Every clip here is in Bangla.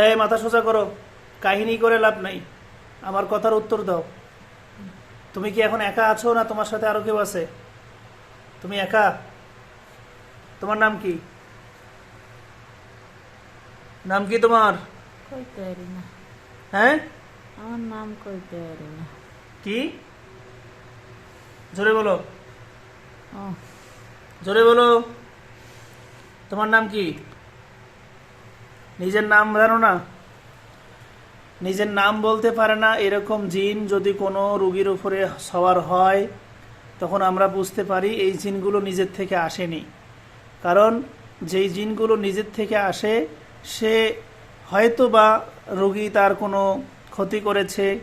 এই মাথা সোজা করো। কাহিনী করে লাভ নাই। আমার কথার উত্তর দাও। তুমি কি এখন একা আছো না তোমার সাথে আরও কেউ আছে? তুমি একা? তোমার নাম কি? নাম কি তোমার? হ্যাঁ? আমার নাম কইতে পারি না। কি? জোরে বলো। জোরে বলো। তোমার নাম কি? নিজের নাম জানো না? নিজের নাম বলতে পারে না, এরকম জিন যদি কোনো রুগীর উপরে সওয়ার হয়, তখন আমরা বুঝতে পারি এই জিনগুলো নিজের থেকে আসেনি। কারণ যেই জিনগুলো নিজের থেকে আসে, সে হয়তো বা রোগী তার কোনো ক্ষতি করেছে,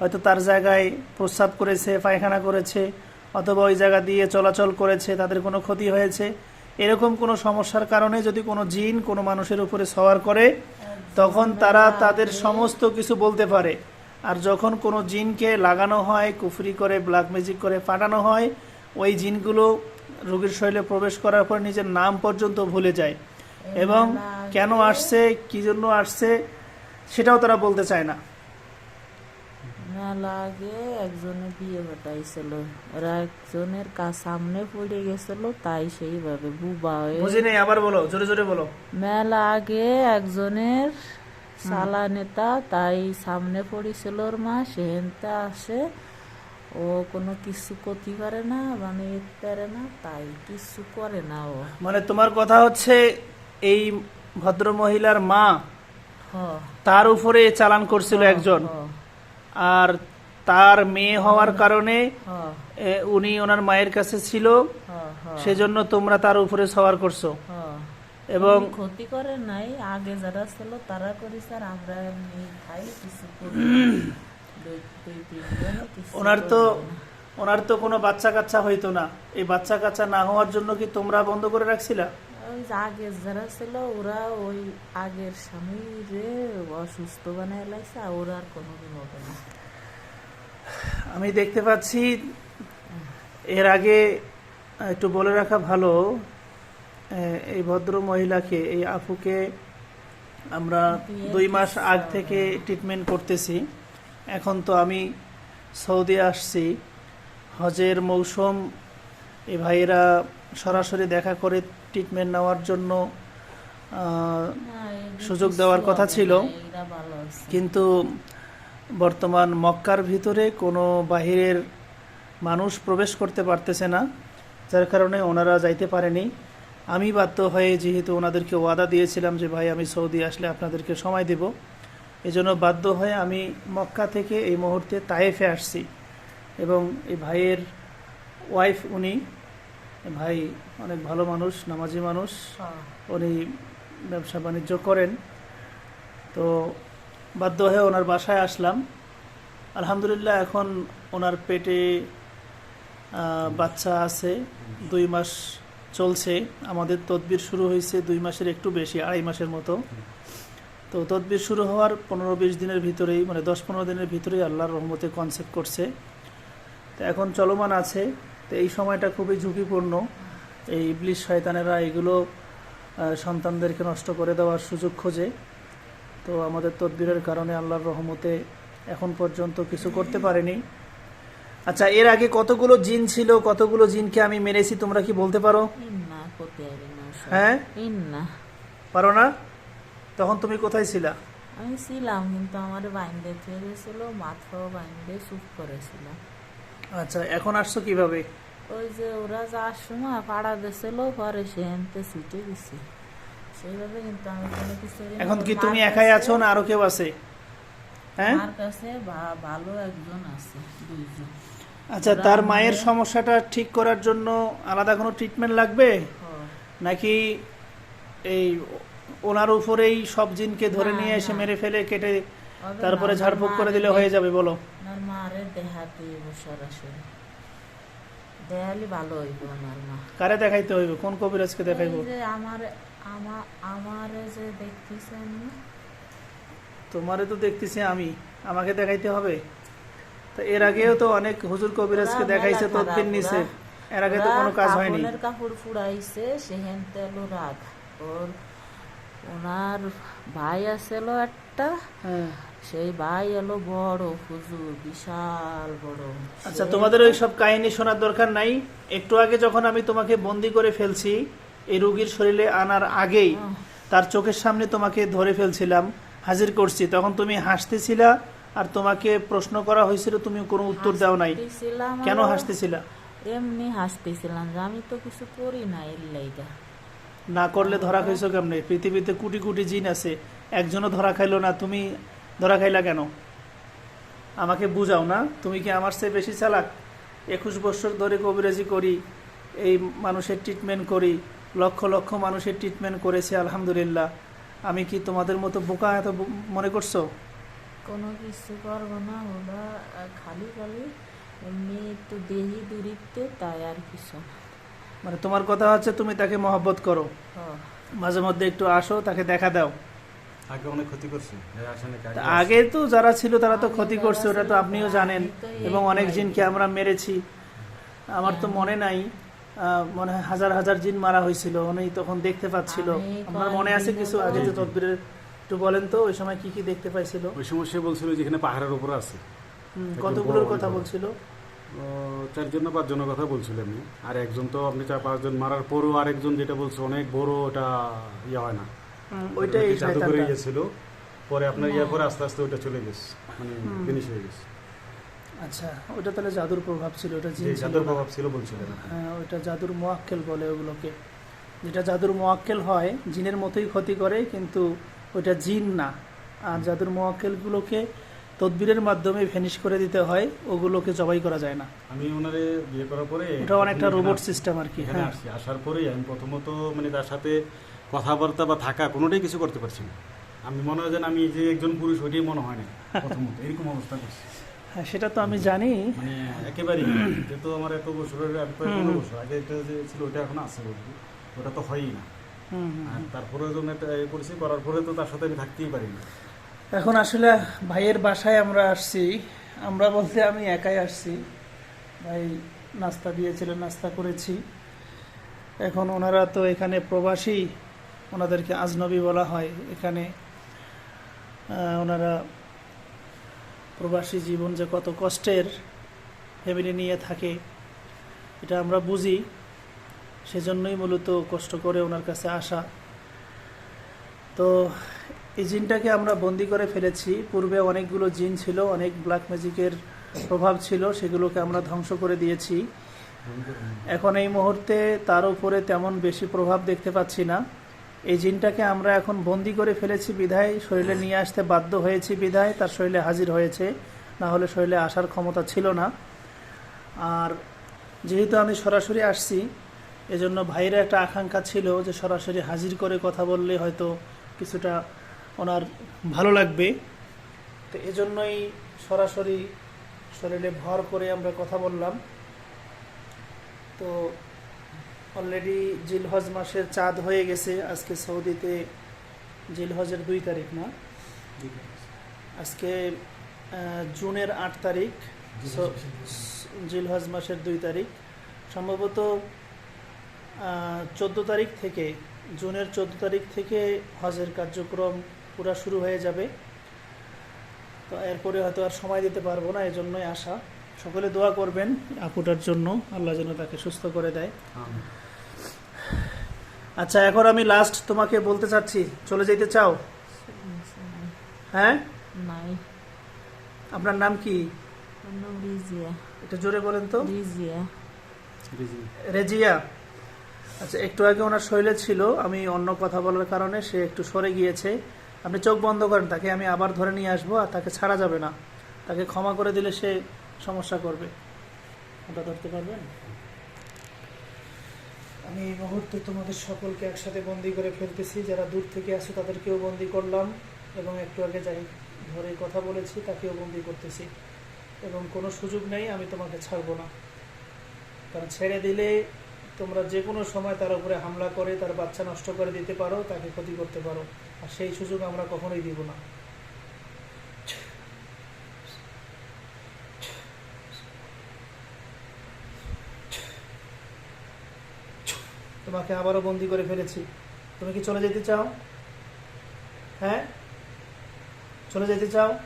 হয়তো তার জায়গায় প্রস্রাব করেছে, পায়খানা করেছে, অথবা ওই জায়গা দিয়ে চলাচল করেছে, তাদের কোনো ক্ষতি হয়েছে। এরকম কোনো সমস্যার কারণে যদি কোনো জিন কোনো মানুষের উপরে সওয়ার করে, তখন তারা তাদের সমস্ত কিছু বলতে পারে। আর যখন কোনো জিনকে লাগানো হয়, কুফরি করে ব্ল্যাক ম্যাজিক করে পাঠানো হয়, ওই জিনগুলো রোগীর শরীরে প্রবেশ করার পর নিজের নাম পর্যন্ত ভুলে যায়। এবং কেন আসছে, কি জন্য আসছে, সেটাও তারা বলতে চায় না। মেলা আগে একজনে বিয়ে ঘটাইছিল ওরা একজনের কাজ সামনে পড়ে গেছিল তাই সেইভাবে বুবা হয়ে বুঝি নেই আবার বলো জোরে জোরে বলো। মেলা আগে একজনের সালা নেতা তাই সামনে পড়েছিল ওর মা সেহেনতে আসে ও কোনো কিছু করতে পারে না মানে পারে না তাই কিছু করে না ও। মানে তোমার কথা হচ্ছে এই ভদ্র মহিলার মা তার উপরে চালান করছিল একজন। আর তার মেয়ে হওয়ার কারণে উনি ওনার মায়ের কাছে ছিল। হ হ সেজন্য তোমরা তার উপরে সওয়ার করছ। এবং ক্ষতি করে নাই। আগে যারা ছিল তারা করেছে আর আমরা খাই কিছু ওনার তো ওনার তো কোনো বাচ্চা কাচ্চা হইতো না। এই বাচ্চা কাচ্চা না হওয়ার জন্য কি তোমরা বন্ধ করে রাখছিলা? ওই যে আগে যারা ছিল ওরা ওই আগের স্বামী রে অসুস্থ বানায় লাইছে আর ওরা আর কোনোদিন হবে না আমি দেখতে পাচ্ছি এর আগে একটু বলে রাখা ভালো এই ভদ্র মহিলাকে এই আপুকে আমরা দুই মাস আগ থেকে ট্রিটমেন্ট করতেছি। এখন তো আমি সৌদি আসছি। হজের মৌসুম এ ভাইয়েরা সরাসরি দেখা করে ট্রিটমেন্ট নেওয়ার জন্য এই সুযোগ দেওয়ার কথা ছিল। কিন্তু বর্তমান মক্কার ভিতরে কোনো বাহিরের মানুষ প্রবেশ করতে পারতেছে না যার কারণে ওনারা যাইতে পারেনি। আমি বাধ্য হয়ে যেহেতু ওনাদেরকে ওয়াদা দিয়েছিলাম যে ভাই আমি সৌদি আসলে আপনাদেরকে সময় দেব। এজন্য বাধ্য হয়ে আমি মক্কা থেকে এই মুহূর্তে তায়েফে আসছি। এবং এই ভাইয়ের ওয়াইফ উনি ভাই অনেক ভালো মানুষ নামাজি মানুষ। হ্যাঁ, উনি ব্যবসা বাণিজ্য করেন। তো বাধ্য হয়ে ওনার বাসায় আসলাম। আলহামদুলিল্লাহ এখন ওনার পেটে বাচ্চা আছে। দুই মাস চলছে। আমাদের তদবির শুরু হয়েছে দুই মাসের একটু বেশি আড়াই মাসের মতো। তো তদবির শুরু হওয়ার পনেরো বিশ দিনের ভিতরেই মানে দশ পনেরো দিনের ভিতরেই আল্লাহর রহমতে কনসেপ্ট করছে। তো এখন চলমান আছে। তো এই সময়টা খুবই ঝুঁকিপূর্ণ। এই ইবলিশ শয়তানেরা এগুলো সন্তানদেরকে নষ্ট করে দেওয়ার সুযোগ খোঁজে। তো আমাদের তদবিরের কারণে আল্লাহর রহমতে এখন পর্যন্ত কিছু করতে পারেনি। আচ্ছা এর আগে কতগুলো জিন ছিল কতগুলো জিনকে আমি মেরেছি তোমরা কি বলতে পারো। হ্যাঁ? পারো না? তখন তুমি কোথায় ছিলা? আমি ছিলাম কিন্তু আমার বাইন্দে গেছিল মাথাও বাইন্দে চুপ করেছিলাম আচ্ছা এখন আসছো কীভাবে? ওই যে ওরা যাওয়ার সময় পাড়া দিয়েছিল পরে সে আনতে ছুটে গেছে। সেইভাবে কিন্তু আমি কোনো কিছু এখন কি তুমি একাই আছো না আরও কেউ আছে? হ্যাঁ? মার কাছে ভালো একজন আছে দুইজন। আচ্ছা তার মায়ের সমস্যাটা ঠিক করার জন্য আলাদা কোনো ট্রিটমেন্ট লাগবে? হ্যাঁ। নাকি এই ওনার উপরেই সব জিনকে ধরে নিয়ে এসে মেরে ফেলে কেটে তারপরে ঝাড়ফুঁক করে দিলে হয়ে যাবে বলো। ওনার মারে দেহাতে সরাসরি দেহালি ভালো হইব ওনার মা। কারে দেখাইতে হইবে? কোন কবিরাজকে দেখাইবো? যে আমার আমার আমারে যে দেখতেছেন না, তোমারে তো দেখতেছি আমি। আমাকে দেখাইতে হবে? তো এর আগেও তো অনেক হুজুর কবিরাজকে দেখাইছে তদবির নিছে। এর আগে তো কোনো কাজ হয়নি। কাপড়ের কাপড় ফুড়াইছে সেহেন তেল রাগ। ওর ওনার ভাই আছিল একটা। হ্যাঁ। সেই ভাই এলো বড় হুজুর বিশাল বড়। আচ্ছা তোমাদের ওই সব কাহিনী শোনার দরকার নাই। একটু আগে যখন আমি তোমাকে বন্দি করে ফেলছি এই রুগীর শরীরে আনার আগেই তার চোখের সামনে তোমাকে ধরে ফেলছিলাম হাজির করছি। তখন তুমি হাসতেছিলা আর তোমাকে প্রশ্ন করা হয়েছিল তুমি কোনো উত্তর দাও নাই। কেন। হাসতেছিলা? এমনি হাসতেছিলাম যে আমি তো কিছু করি না এর লাইগা। না করলে ধরা খাইছো কেমনে? পৃথিবীতে কোটি কোটি জিন আছে একজনও ধরা খাইলো না। তুমি ধরা খাইলা কেন? আমাকে বুঝাও না তুমি কি আমার চেয়ে বেশি চালাক? একুশ বছর ধরে কবিরাজি করি এই মানুষের ট্রিটমেন্ট করি লক্ষ লক্ষ মানুষের ট্রিটমেন্ট করেছি আলহামদুলিল্লাহ। আমি কি তোমাদের মতো বোকা এত মনে করছ? কোনো কিছু করব না ওরা খালি খালি এমনি একটু দেহি দূরিত্বে তাই আর কিছু। মানে তোমার কথা হচ্ছে তুমি তাকে মহব্বত করো। মাঝে মধ্যে একটু আসো তাকে দেখা দাও। আগে অনেক ক্ষতি করছি। আসলে তা আগে তো যারা ছিল তারা তো ক্ষতি করছে ওটা তো আপনিও জানেন। এবং অনেক জিনকে আমরা মেরেছি। আমার তো মনে নাই মনে হয় হাজার হাজার জিন মারা হয়েছিল উনি তখন দেখতে পাচ্ছিল। আমি আপনার মনে আছে কিছু আগে যে। তদবিরের একটু বলেন তো ওই সময় কি কি দেখতে পাইছিল? ওই সময় সে বলছিল যেখানে পাহাড়ের উপরে আছে। কতগুলোর কথা। বলছিল? চারজন পাঁচজনের কথা বলছিল এমনি। আর একজন তো আপনি চার পাঁচজন মারার পরও আরেকজন যেটা বলছে অনেক বড় ওটা ইয়ে হয় না। ওইটাই জাদু করে পরে আপনার ইয়ে করে আস্তে আস্তে ওটা চলে গেছে। মানে ফিনিশ হয়ে গেছে। আচ্ছা ওটা তাহলে জাদুর প্রভাব ছিল ওটা জিন জাদুর না। প্রভাব ছিল বলছিলেন হ্যাঁ ওইটা জাদুর মোয়াক্কেল বলে ওগুলোকে। যেটা জাদুর মোয়াক্কেল হয় জিনের মতোই ক্ষতি করে কিন্তু ওইটা জিন না। আর জাদুর মোয়াক্কেলগুলোকে তদবিরের মাধ্যমে ভ্যানিশ করে দিতে হয় ওগুলোকে জবাই করা যায় না। আমি ওনারে বিয়ে করার পরে ওটা অনেকটা রোবট সিস্টেম আর কি হ্যাঁ। আসার পরেই আমি প্রথমত মানে তার সাথে কথাবার্তা বা থাকা কোনোটাই কিছু করতে পারছি না। আমি মনে হয় যেন আমি যে একজন পুরুষ ওইটাই মনে হয় না প্রথমত। এরকম অবস্থা করছি। হ্যাঁ সেটা তো আমি জানি। মানে একেবারেই যেহেতু আমার এত বছরের পনেরো বছর আগে এটা যে ছিল ওটা এখন আছে বলতে। ওটা তো হয়ই না। হুম, হুম, আর তারপরে যখন এটা এ করেছি করার পরে তো তার সাথে আমি থাকতেই পারি না। এখন আসলে ভাইয়ের বাসায় আমরা আসছি। আমরা বলতে আমি একাই আসছি। ভাই নাস্তা দিয়েছিলেন নাস্তা করেছি। এখন ওনারা তো এখানে প্রবাসী। ওনাদেরকে আজনবী বলা হয়। এখানে ওনারা প্রবাসী জীবন যে কত কষ্টের ফ্যামিলি নিয়ে থাকে, এটা আমরা বুঝি। সেজন্যই মূলত কষ্ট করে ওনার কাছে আসা। তো, এই জিনটাকে আমরা বন্দি করে ফেলেছি। পূর্বে অনেকগুলো জিন ছিল, অনেক ব্ল্যাক ম্যাজিকের প্রভাব ছিল, সেগুলোকে আমরা ধ্বংস করে দিয়েছি। এখন এই মুহূর্তে তার উপরে তেমন বেশি প্রভাব দেখতে পাচ্ছি না। এই জিনটাকে আমরা এখন বন্দি করে ফেলেছি বিধায়, শরীরে নিয়ে আসতে বাধ্য হয়েছি বিধায়, তার শরীরে হাজির হয়েছে, না হলে শরীরে আসার ক্ষমতা ছিল না। আর যেহেতু আমি সরাসরি আসছি, এজন্য ভাইয়ের একটা আকাঙ্ক্ষা ছিল যে সরাসরি হাজির করে কথা বললে হয়তো কিছুটা ওনার ভালো লাগবে। তো এজন্যই সরাসরি শরীরে ভর করে আমরা কথা বললাম। তো অলরেডি জিলহজ মাসের চাঁদ হয়ে গেছে আজকে সৌদিতে জিলহজের দুই তারিখ না? আজকে জুনের আট তারিখ জিলহজ মাসের দুই তারিখ। সম্ভবত চোদ্দ তারিখ থেকে জুনের চোদ্দ তারিখ থেকে হজের কার্যক্রম পুরা শুরু হয়ে যাবে। তো এরপরে হয়তো আর সময় দিতে পারব না এই জন্যই আসা সকলে দোয়া করবেন আপুটার জন্য। আল্লাহ যেন তাকে সুস্থ করে দেয়। আচ্ছা এখন আমি লাস্ট তোমাকে বলতে চাচ্ছি। চলে যেতে চাও? হ্যাঁ? নাই। আপনার নাম কি? একটু জোরে বলেন তো। রেজিয়া। আচ্ছা একটু আগে ওনার শৈলে ছিল আমি অন্য কথা বলার কারণে সে একটু সরে গিয়েছে। আপনি চোখ বন্ধ করেন তাকে আমি আবার ধরে নিয়ে আসব আর তাকে ছাড়া যাবে না। তাকে ক্ষমা করে দিলে সে সমস্যা করবে। ওটা ধরতে পারবেন? আমি এই মুহূর্তে তোমাদের সকলকে একসাথে বন্দি করে ফেলতেছি। যারা দূর থেকে আসে তাদেরকেও বন্দি করলাম এবং একটু আগে যাই ধরে কথা বলেছি, তাকেও বন্দি করতেছি। এবং কোনো সুযোগ নেই, আমি তোমাকে ছাড়বো না। কারণ ছেড়ে দিলে তোমরা যে কোনো সময় তার উপরে হামলা করে, তার বাচ্চা নষ্ট করে দিতে পারো, তাকে ক্ষতি করতে পারো। আর সেই সুযোগ আমরা কখনোই দিব না। তোমাকে আবারও বন্দি করে ফেলেছি। তুমি কি চলে যেতে চাও? হ্যাঁ? চলে যেতে চাও?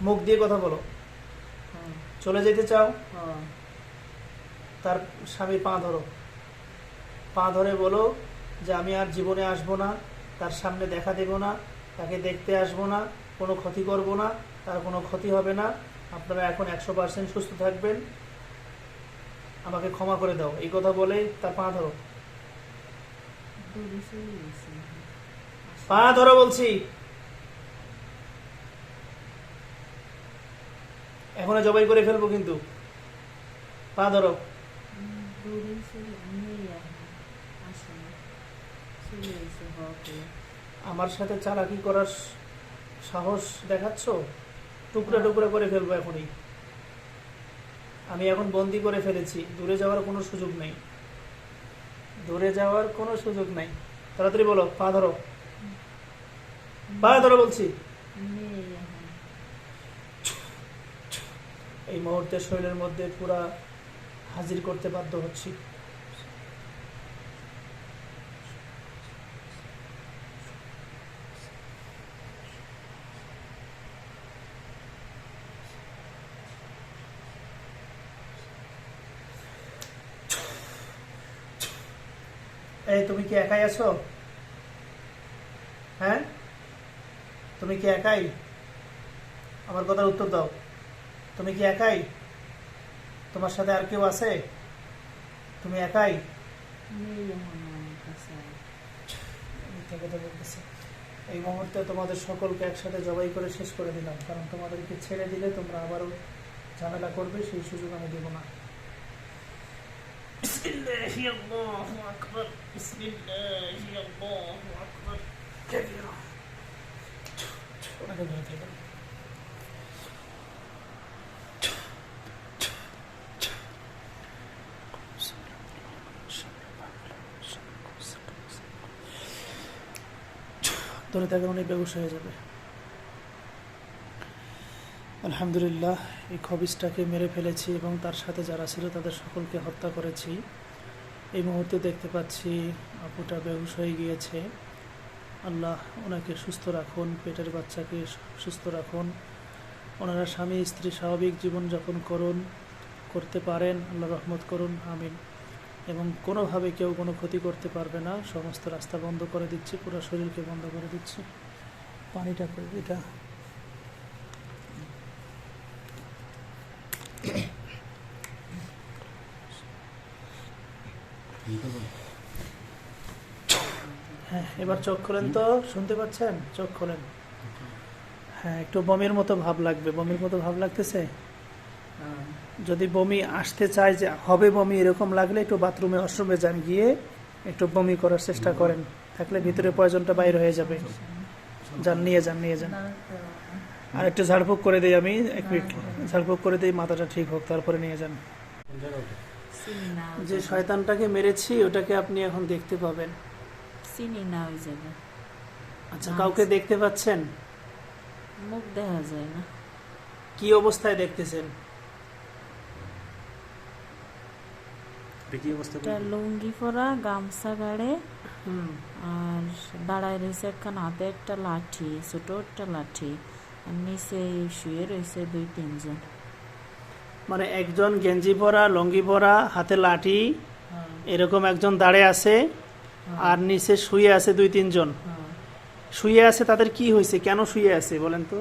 মুখ দিয়ে কথা বলো। চলে যেতে চাও? হ্যাঁ। তার স্বামী পা ধরো। পা ধরে বলো যে আমি আর জীবনে আসব না তার সামনে দেখা দেব না তাকে দেখতে আসব না কোনো ক্ষতি করব না তার কোনো ক্ষতি হবে না। আপনারা এখন একশো পার্সেন্ট সুস্থ থাকবেন। আমাকে ক্ষমা করে দাও। এই কথা বলে তার পা ধরো। পা ধরো বলছি। এখনও জবাই করে ফেলব কিন্তু। পা ধরো। আমার সাথে চালাকি করার সাহস দেখাচ্ছ? টুকরা টুকরা করে ফেলব এখনই। আমি এখন বন্দি করে ফেলেছি। দূরে যাওয়ার কোনো সুযোগ নেই। দূরে যাওয়ার কোনো সুযোগ নাই। তাড়াতাড়ি বলো, পা ধরো। পা ধরো বলছি। এই মুহূর্তে শরীরের মধ্যে পুরা হাজির করতে বাধ্য হচ্ছি এই তুমি কি একাই আছো? হ্যাঁ? তুমি কি একাই? আমার কথার উত্তর দাও। তুমি কি একাই? তোমার সাথে আর কেউ আছে? তুমি একাই? এই মুহূর্তে তোমাদের সকলকে একসাথে জবাই করে শেষ করে দিলাম। কারণ তোমাদেরকে ছেড়ে দিলে তোমরা আবারও ঝামেলা করবে সেই সুযোগ আমি দেব না। বিসমিল্লাহি আল্লাহু আকবার বিসমিল্লাহি আল্লাহু আকবার কাবীরা ওনাকে ধরে থাকবেন ধরে থাকলে উনি বেগুস হয়ে যাবে। আলহামদুলিল্লাহ। এই খবিসটাকে মেরে ফেলেছি এবং তার সাথে যারা ছিল তাদের সকলকে হত্যা করেছি। এই মুহূর্তে দেখতে পাচ্ছি আপুটা বেহুশ হয়ে গিয়েছে। আল্লাহ ওনাকে সুস্থ রাখুন, পেটের বাচ্চাকে সুস্থ রাখুন। ওনারা স্বামী, স্ত্রী স্বাভাবিক জীবনযাপন করুন, করতে পারেন, আল্লাহ রহমত করুন, আমিন। এবং কোনোভাবে কেউ কোনো ক্ষতি করতে পারবে না। সমস্ত রাস্তা বন্ধ করে দিচ্ছি, পুরো শরীরকে বন্ধ করে দিচ্ছি। পানিটা এটা হ্যাঁ এবার চোখ খোলেন তো শুনতে পাচ্ছেন? চোখ খোলেন। হ্যাঁ একটু বমির মতো ভাব লাগবে। বমির মতো ভাব লাগতেছে। যদি বমি আসতে চায় যে হবে বমি এরকম লাগলে একটু বাথরুমে ওয়াশরুমে যান গিয়ে একটু বমি করার চেষ্টা করেন। থাকলে ভিতরে পয়জনটা বাইর হয়ে যাবে। যান নিয়ে যান নিয়ে যান। আর একটু ঝাড়ফুঁক করে দিই আমি। এক মিনিট। ঝাড়ফুঁক করে দিই মাথাটা ঠিক হোক তারপরে নিয়ে যান। যে শয়তানটাকে মেরেছি ওটাকে আপনি এখন দেখতে পাবেন। চিনি না ওই জায়গা আচ্ছা। কাউকে দেখতে পাচ্ছেন? মুখ দেখা যায় না। কি অবস্থায় দেখতেছেন? লুঙ্গি পরা গামছা গাড়ে আর দাঁড়ায় রয়েছে একখান হাতে একটা লাঠি ছোট একটা লাঠি আর নিচে শুয়ে রয়েছে দুই তিনজন। মানে একজন গেঞ্জি পরা লঙ্গি পরা হাতে লাঠি হ্যাঁ, এরকম একজন দাঁড়ে আছে? আর নিচে শুয়ে আছে দুই তিনজন। হ্যাঁ। শুয়ে আছে তাদের কি হয়েছে? কেন শুয়ে আছে বলেন তো?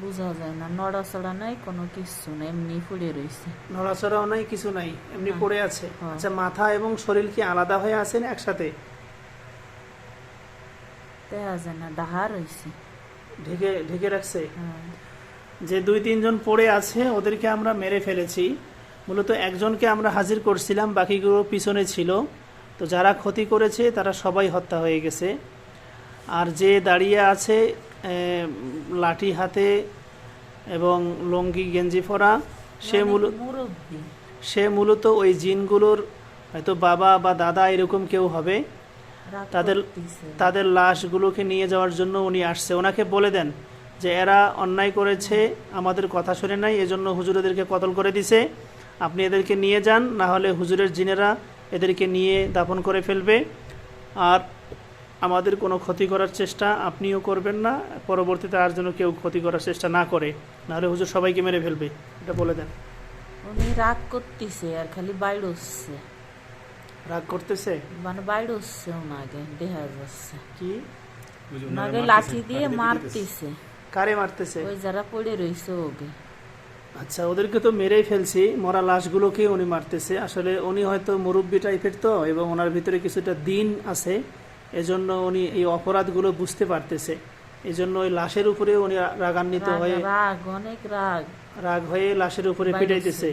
বোঝা যায় না নড়াচড়া নাই কোনো কিছু না এমনি পড়ে রয়েছে নড়াচড়াও নাই কিছু নাই এমনি হ্যাঁ। পড়ে আছে। হ্যাঁ। আচ্ছা মাথা এবং শরীর কি আলাদা হয়ে আছেন একসাথে? দেখা যায় না ডাহা রয়েছে ঢেকে ঢেকে রাখছে? হ্যাঁ। যে দুই তিনজন পড়ে আছে ওদেরকে আমরা মেরে ফেলেছি। মূলত একজনকে আমরা হাজির করছিলাম বাকিগুলো পিছনে ছিল। তো যারা ক্ষতি করেছে তারা সবাই হত্যা হয়ে গেছে। আর যে দাঁড়িয়ে আছে লাঠি হাতে এবং লঙ্গি গেঞ্জি পরা সে মূলত সে মূলত ওই জিনগুলোর হয়তো বাবা বা দাদা এরকম কেউ হবে। তাদের- তাদের লাশগুলোকে নিয়ে যাওয়ার জন্য উনি আসছে। ওনাকে বলে দেন যে এরা অন্যায় করেছে আমাদের কথা শুনে নাই এজন্য হুজুর এদেরকে কতল করে দিছে। আপনি এদেরকে নিয়ে যান না হলে হুজুরের জিনেরা এদেরকে নিয়ে দাপন করে ফেলবে। আর আমাদের কোনো ক্ষতি করার চেষ্টা আপনিও করবেন না পরবর্তীতে আর যেন কেউ ক্ষতি করার চেষ্টা না করে। নাহলে হুজুর সবাইকে মেরে ফেলবে এটা বলে দেন। উনি রাগ করতেছে আর খালি বাইরে হচ্ছে রাগ করতেছে? মানে বাইরে হচ্ছে ওনাকে দেখা যাচ্ছে কি? ওনাকে লাঠি দিয়ে। মারতেছে। কারে মারতেছে? ওই যারা পড়ে রয়েছে ওকে। আচ্ছা ওদেরকে তো মেরেই ফেলছি মরা লাশগুলোকে উনি মারতেছে। আসলে উনি হয়তো মুরব্বী টাইপের তো এবং ওনার ভিতরে কিছুটা দিন আছে এজন্য উনি এই অপরাধগুলো বুঝতে পারতেছে। এই জন্য ওই লাশের উপরে উনি রাগান্বিত রাগ হয়ে রাগ অনেক রাগ। রাগ হয়ে লাশের উপরে পিটাইতেছে।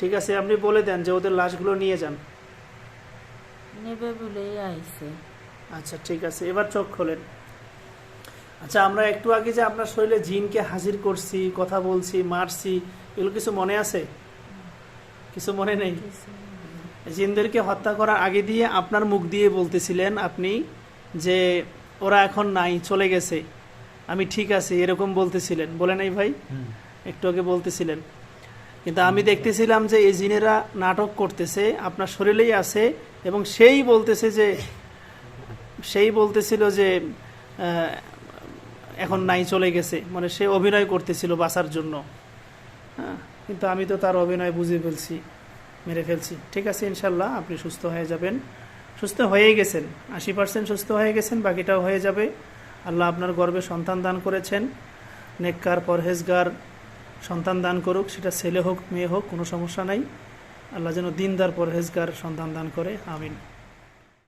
ঠিক আছে আপনি বলে দেন যে ওদের লাশগুলো নিয়ে যান। নেবে বলেই আইছে। আচ্ছা ঠিক আছে এবার চোখ খোলেন। আচ্ছা আমরা একটু আগে যে আপনার শরীরে জিনকে হাজির করছি কথা বলছি মারছি এগুলো কিছু মনে আছে? কিছু মনে নেই? জিনদেরকে হত্যা করার আগে দিয়ে আপনার মুখ দিয়ে বলতেছিলেন আপনি যে ওরা এখন নাই চলে গেছে। আমি ঠিক আছি এরকম বলতেছিলেন। বলে নাই ভাই? একটু আগে বলতেছিলেন। কিন্তু আমি দেখতেছিলাম যে এই জিনেরা নাটক করতেছে আপনার শরীরেই আছে এবং সেই বলতেছে যে সেই বলতেছিল যে এখন নাই, চলে গেছে। মানে সে অভিনয় করতেছিল বাঁচার জন্য। হ্যাঁ কিন্তু আমি তো তার অভিনয় বুঝে ফেলছি, মেরে ফেলছি। ঠিক আছে, ইনশাল্লাহ, আপনি সুস্থ হয়ে যাবেন। সুস্থ হয়েই গেছেন। আশি পার্সেন্ট সুস্থ হয়ে গেছেন, বাকিটাও হয়ে যাবে। আল্লাহ আপনার গর্বে সন্তান দান করেছেন। নেককার, পরহেজগার, সন্তান দান করুক, সেটা ছেলে হোক, মেয়ে হোক, কোনো সমস্যা নাই। আল্লাহ যেন দিনদার, পরহেজগার সন্তান দান করে, আমিন।